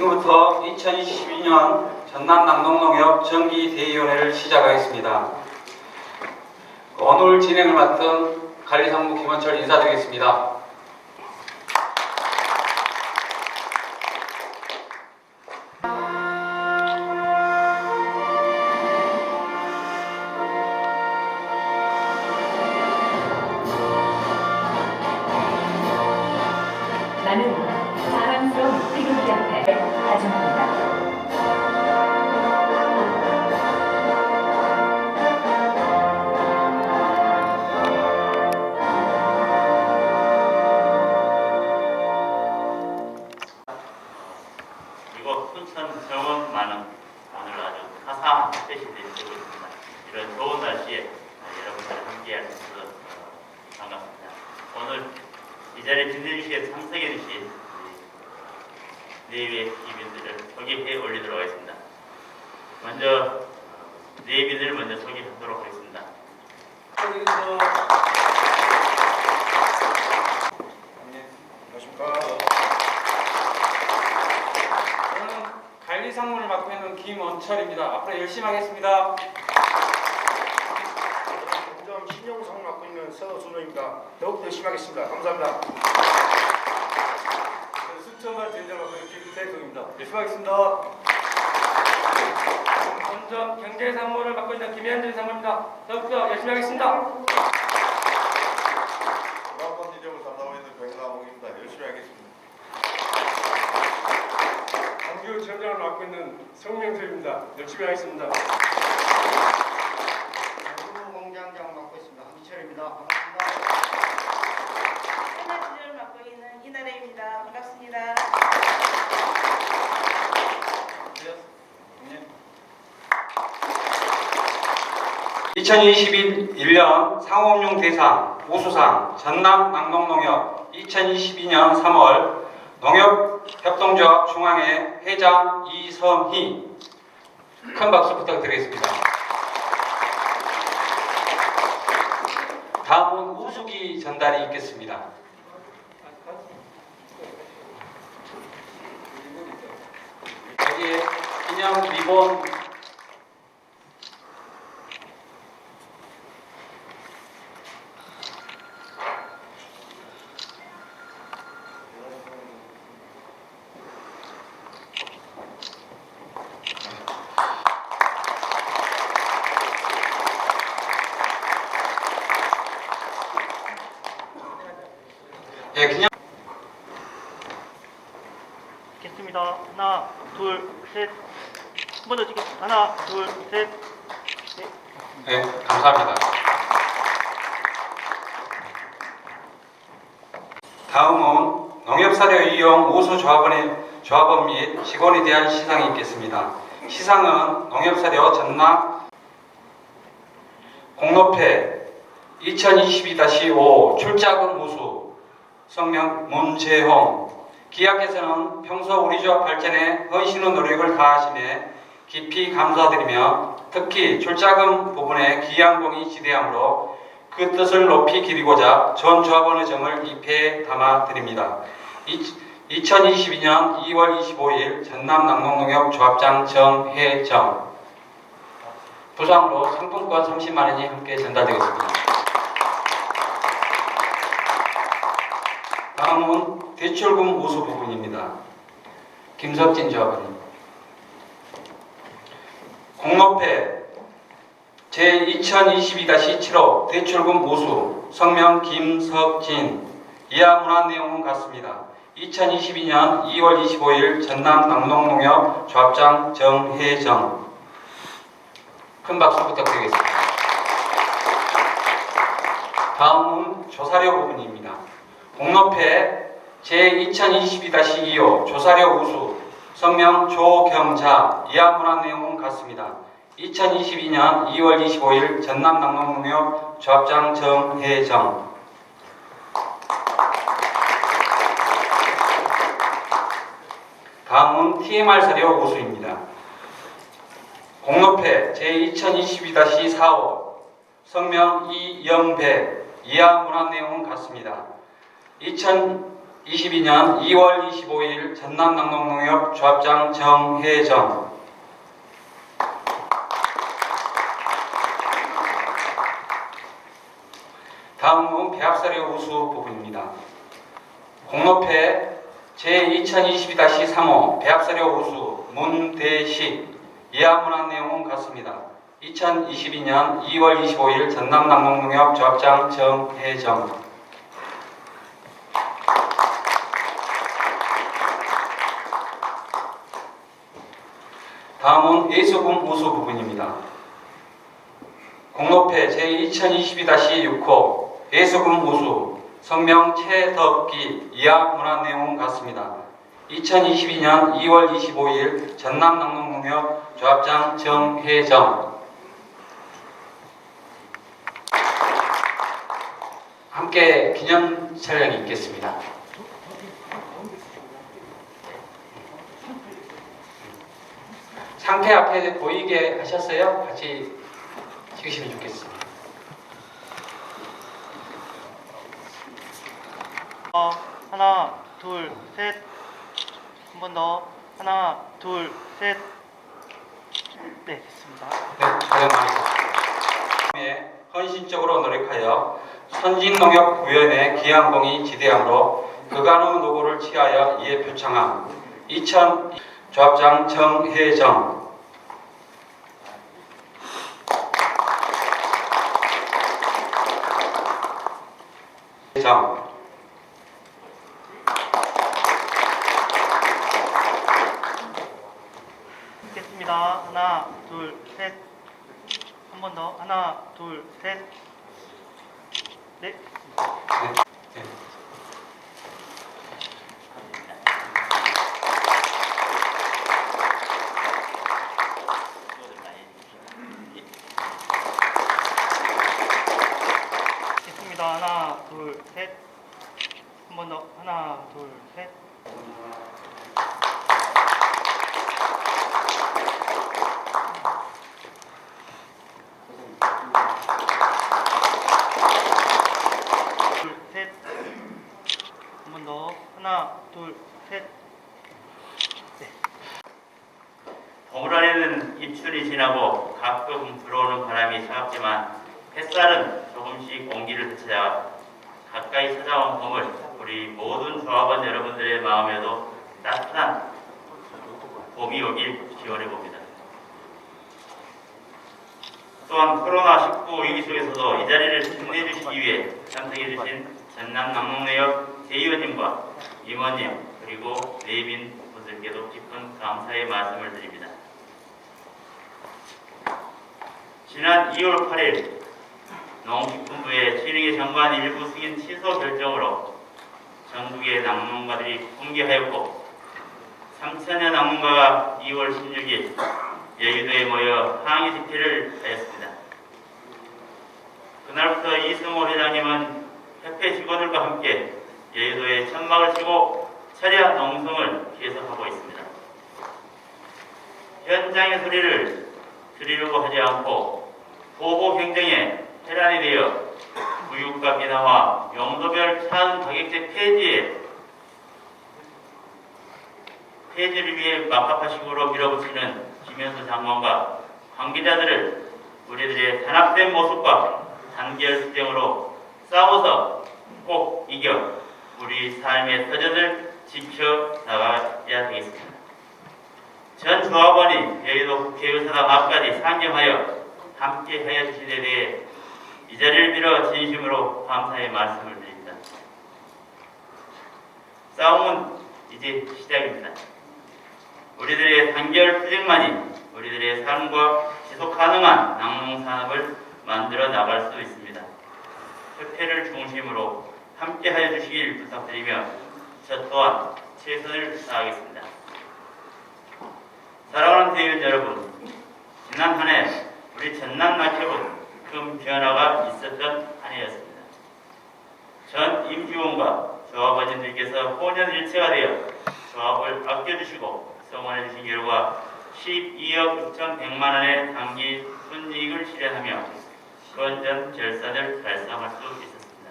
지금부터 2022년 전남 낙농농협 정기대의원회를 시작하겠습니다. 오늘 진행을 맡은 관리상무 김원철 인사드리겠습니다. 이곳 순천 정원만은 오늘 아주 화사한 햇빛이 되고 있습니다. 이런 좋은 날씨에 여러분들 함께할 수 있어서 어, 반갑습니다. 오늘 이 자리에 진행시에 참석해 주신 네위의 이민들을 소개해 올리도록 하겠습니다. 먼저 어, 네빈을 먼저 소개하도록 하겠습니다. 안녕하십니까. 저는 관리상무를 맡고 있는 김원철입니다. 앞으로 열심히 하겠습니다. 점점 신용상 맡고 있는 서준호입니다. 더욱 열심히 하겠습니다. 감사합니다. 수천만 진정 맡고 있는 김태성입니다. 열심히 하겠습니다. 먼저 경제상무를 맡고 있는 김현준 상무입니다. 더욱더 열심히 하겠습니다. 문화권 지점을 담당하고 있는 백나홍입니다. 열심히 하겠습니다. 광주 전장을 맡고 있는 성명수입니다. 열심히 하겠습니다. 양구 공장장 맡고 있습니다. 한기철입니다. 반갑습니다. 하나지를 맡고 있는 이나래입니다. 반갑습니다. 2021년 상업용 대상 우수상 전남 낙농농협 2022년 3월 농협협동조합 중앙회 회장 이선희 큰 박수 부탁드리겠습니다. 다음은 우수기 전달이 있겠습니다. 여기에 기념 리본 예, 기념 찍겠습니다. 하나, 둘, 셋. 한 번 더 찍겠습니다. 하나, 둘, 셋. 네, 감사합니다. 다음은 농협사료 이용 우수 조합원의 조합원 및 직원에 대한 시상이 있겠습니다. 시상은 농협사료 전남 공로패 2022-5 출자금 우수 성명 문재홍 기약께서는 평소 우리 조합 발전에 헌신의 노력을 다하시네 깊이 감사드리며 특히 출자금 부분에 기양공이 지대하므로 그 뜻을 높이 기리고자 전 조합원의 정을 입회에 담아 드립니다. 2022년 2월 25일 전남 낙농농협 조합장 정혜정 부상으로 상품권 30만 원이 함께 전달되겠습니다. 다음은 대출금 우수 부분입니다. 김석진 조합원님. 공로패 제2022-7호 대출금 우수 성명 김석진 이하 문안 내용은 같습니다. 2022년 2월 25일 전남 낙농농협 조합장 정혜정 큰 박수 부탁드리겠습니다. 다음은 조사료 부분입니다. 공로패 제2022-2호 조사료 우수 성명 조경자 이하 문안 내용은 같습니다. 2022년 2월 25일 전남 낙농농협 조합장 정혜정 다음은 TMR 사료 우수입니다. 공로패 제2022-4호 성명 이영배 이하 문안 내용은 같습니다. 2000 2022년 2월 25일 전남 낙농농협 조합장 정혜정 다음은 배합사료 우수 부분입니다. 공로패 제2022-3호 배합사료 우수 문대식 이하 문안 내용은 같습니다. 2022년 2월 25일 전남 낙농농협 조합장 정혜정 다음은 예수금 우수 부분입니다. 공로패 제2022-6호 예수금 우수 성명 최덕기 이하 문안 내용 같습니다. 2022년 2월 25일 전남 낙농농협 조합장 정혜정 함께 기념 촬영이 있겠습니다. 상태 앞에 보이게 하셨어요? 같이 찍으시면 좋겠습니다. 어, 하나, 둘, 셋. 한 번 더. 하나, 둘, 셋. 네, 됐습니다. 네, 촬영 많이 다음에 헌신적으로 노력하여 선진농협구연의 기항공이 지대함으로 그간의 노고를 취하여 이에 표창함 2000 조합장 정혜정. 정 됐습니다. 하나, 둘, 셋. 한 번 더. 하나, 둘, 셋. 네. 네. 수고들 많이 해주십시오. 됐습니다. 하나, 둘, 셋. 한 번 더. 하나, 둘, 셋. 둘, 셋. 한 번 더. 하나, 둘, 셋. 봄을 안에는 입춘이 지나고 가끔 불어오는 바람이 차갑지만 햇살은 조금씩 공기를 되찾아 가까이 찾아온 봄을 우리 모든 조합원 여러분들의 마음에도 따뜻한 봄이 오길 기원해 봅니다. 또한 코로나19 위기 속에서도 이 자리를 빛내 주시기 위해 참석해 주신 전남 남농내역 대의원님과 임원님 그리고 내빈 분들께도 깊은 감사의 말씀을 드립니다. 지난 2월 8일 농식품부의 진흥의 정관 일부 승인 취소 결정으로 전국의 낙농가들이 공개하였고 3천여 낙농가가 2월 16일 여의도에 모여 항의 집회를 하였습니다. 그날부터 이승호 회장님은 협회 직원들과 함께 여의도에 천막을 치고 차량 농성을 계속하고 있습니다. 현장의 소리를 들으려고 하지 않고 보복 행정에 혈안이 되어 구육과 비나와 용도별 차은 가격제 폐지에 폐지를 위해 막합하식으로 밀어붙이는 김현수 장관과 관계자들을 우리들의 단합된 모습과 단결 수정으로 싸워서 꼭 이겨 우리 삶의 터전을 지켜 나가야 되겠습니다. 전 조합원이 여의도 국회의사당 앞까지 상경하여 함께 하여 주신 데 대해 이 자리를 빌어 진심으로 감사의 말씀을 드립니다. 싸움은 이제 시작입니다. 우리들의 단결 투쟁만이 우리들의 삶과 지속 가능한 낙농산업을 만들어 나갈 수 있습니다. 협회를 중심으로 함께 하여 주시길 부탁드리며 저 또한 최선을 다하겠습니다. 사랑하는 대의원 여러분, 지난 한해 우리 전남 낙협은 큰 변화가 있었던 한 해였습니다. 전 임직원과 조합원님들께서 혼연일체가 되어 조합을 아껴주시고 성원해 주신 결과 12억 6,100만 원의 단기 순이익을 실현하며 건전 결산을 달성할 수 있었습니다.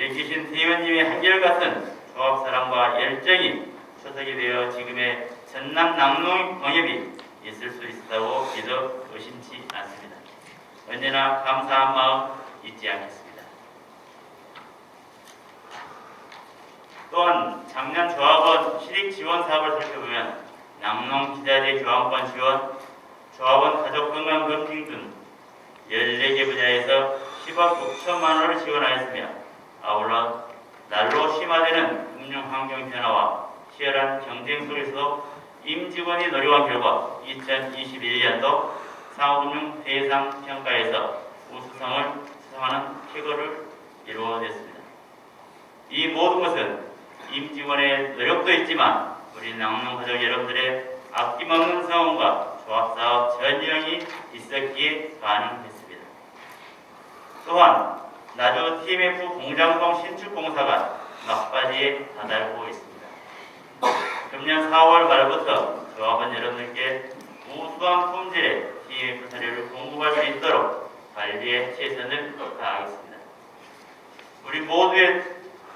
여기 계신 대의원님의 한결같은 조합 사랑과 열정이 초석이 되어 지금의 전남 낙농 농협이 있을 수 있다고 믿어 의심치 않습니다. 언제나 감사한 마음 잊지 않겠습니다. 또한 작년 조합원 실익 지원 사업을 살펴보면 낙농 기자재 교환권 지원, 조합원 가족 건강 검진 등 14개 분야에서 10억 6천만 원을 지원하였으며 아울러 날로 심화되는 금융 환경 변화와 치열한 경쟁 속에서도 임직원이 노력한 결과 2021년도 상호금융 대상 평가에서 우수상을 수상하는 쾌거를 이루어냈습니다. 이 모든 것은 임직원의 노력도 있지만 우리 낭농가족 여러분들의 아낌없는 성원과 조합사업 전형이 있었기에 가능했습니다. 또한 나주 TMF 공장동 신축공사가 막바지에 다다르고 있습니다. 금년 4월 말부터 조합원 여러분들께 우수한 품질의 TMF 사료를 공급할 수 있도록 관리에 최선을 다하겠습니다. 우리 모두의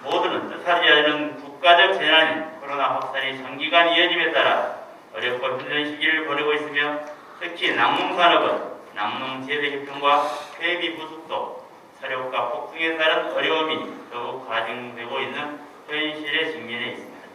모두는 뜻하지 않은 국가적 재난인 코로나 확산이 장기간 이어짐에 따라 어렵고 힘든 시기를 보내고 있으며 특히 낙농산업은 낙농재배협회과 회비 부족도 사료가 폭등에 따른 어려움이 더욱 가중되고 있는 현실에 직면해 있습니다.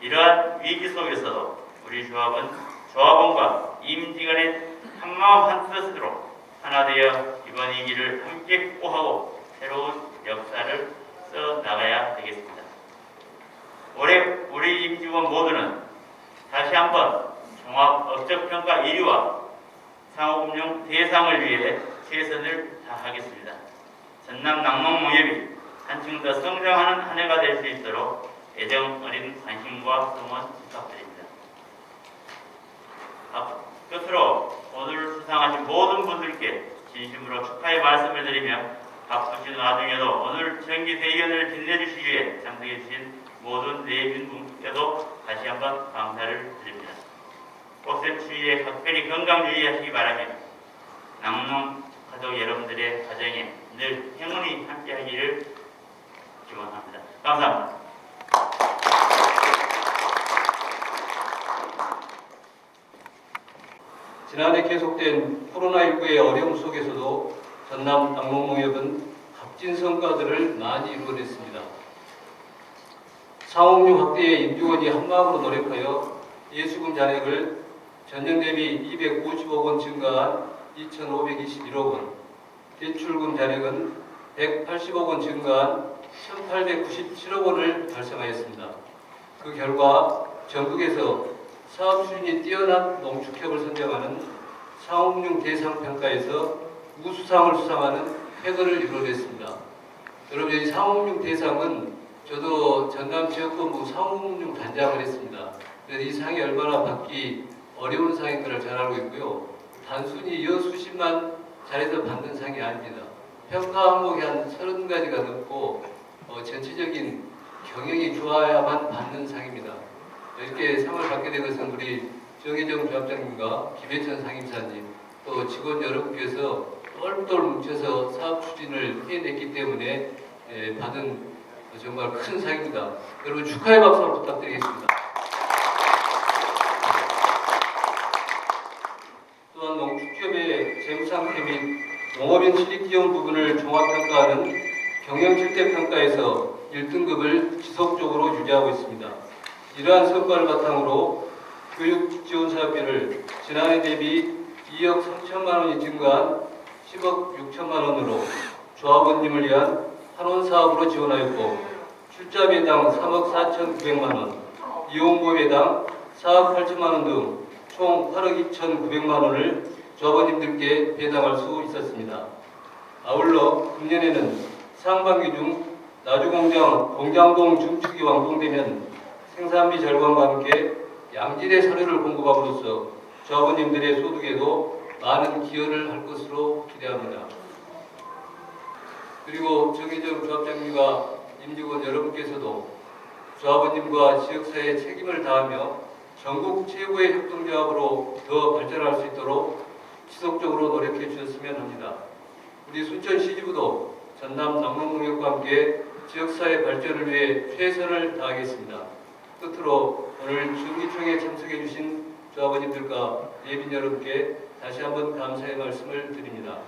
이러한 위기 속에서도 우리 조합은 조합원과 임직원의 한마음 한 뜻으로 하나 되어 이번 위기를 함께 극복하고 새로운 역사를 써 나가야 되겠습니다. 올해 우리 임직원 모두는 다시 한번 종합 업적평가 1위와 상호금융 대상을 위해 최선을 다하겠습니다. 전남 낙농농협이 한층 더 성장하는 한 해가 될 수 있도록 애정 어린 관심과 응원 부탁드립니다. 앞- 끝으로 오늘 수상하신 모든 분들께 진심으로 축하의 말씀을 드리며 바쁘신 와중에도 오늘 정기대의원을 빛내주시기 위해 참석해 주신 모든 내빈 분께도 다시 한번 감사를 드립니다. 꽃샘 추위에 각별히 건강 유의하시기 바라며 낙농 가족 여러분들의 가정에 늘 행운이 함께하기를 기원합니다. 감사합니다. 지난해 계속된 코로나19의 어려움 속에서도 전남 낙농농협은 값진 성과들을 많이 이루어냈습니다. 상업용 확대에 임직원이 한마음으로 노력하여 예수금 잔액을 전년 대비 250억 원 증가한 2,521억 원, 대출금 잔액은 180억 원 증가한 1,897억 원을 달성하였습니다. 그 결과 전국에서 사업 수준이 뛰어난 농축협을 선정하는 상업용 대상 평가에서 우수상을 수상하는 쾌거를 이루어냈습니다. 여러분 이 상업용 대상은 저도 전남 지역본부 상업용 단장을 했습니다. 이 상이 얼마나 받기 어려운 상인 것을 잘 알고 있고요. 단순히 여 수십만 자리에서 받는 상이 아닙니다. 평가 항목이 한 서른 가지가 넘고 어, 전체적인 경영이 좋아야만 받는 상입니다. 이렇게 상을 받게 된 것은 우리 정혜정 조합장님과 김혜천 상임사님 또 직원 여러분께서 똘똘 뭉쳐서 사업 추진을 해냈기 때문에 예, 받은 정말 큰 상입니다. 여러분 축하의 박수 부탁드리겠습니다. 또한 농축협의 재무상태 및 농업인 실익 지원 부분을 종합평가하는 경영 실태 평가에서 1등급을 지속적으로 유지하고 있습니다. 이러한 성과를 바탕으로 교육 지원 사업비를 지난해 대비 2억 3천만 원이 증가한 10억 6천만 원으로 조합원님을 위한 한원 사업으로 지원하였고 출자비당 3억 4천9백만 원, 이용보 배당 4억 8천만 원 등 총 8억 2천9백만 원을 조합원님들께 배당할 수 있었습니다. 아울러 금년에는 상반기 중 나주공장 공장동 중축이 완공되면 생산비 절감과 함께 양질의 사료를 공급함으로써 조합원님들의 소득에도 많은 기여를 할 것으로 기대합니다. 그리고 정의정 조합장님과 임직원 여러분께서도 조합원님과 지역사회에 책임을 다하며 전국 최고의 협동조합으로 더 발전할 수 있도록 지속적으로 노력해 주셨으면 합니다. 우리 순천 시지부도 전남 남원공역과 함께 지역사회 발전을 위해 최선을 다하겠습니다. 끝으로 오늘 주기총회에 참석해 주신 조합원님들과 예빈 여러분께 다시 한번 감사의 말씀을 드립니다.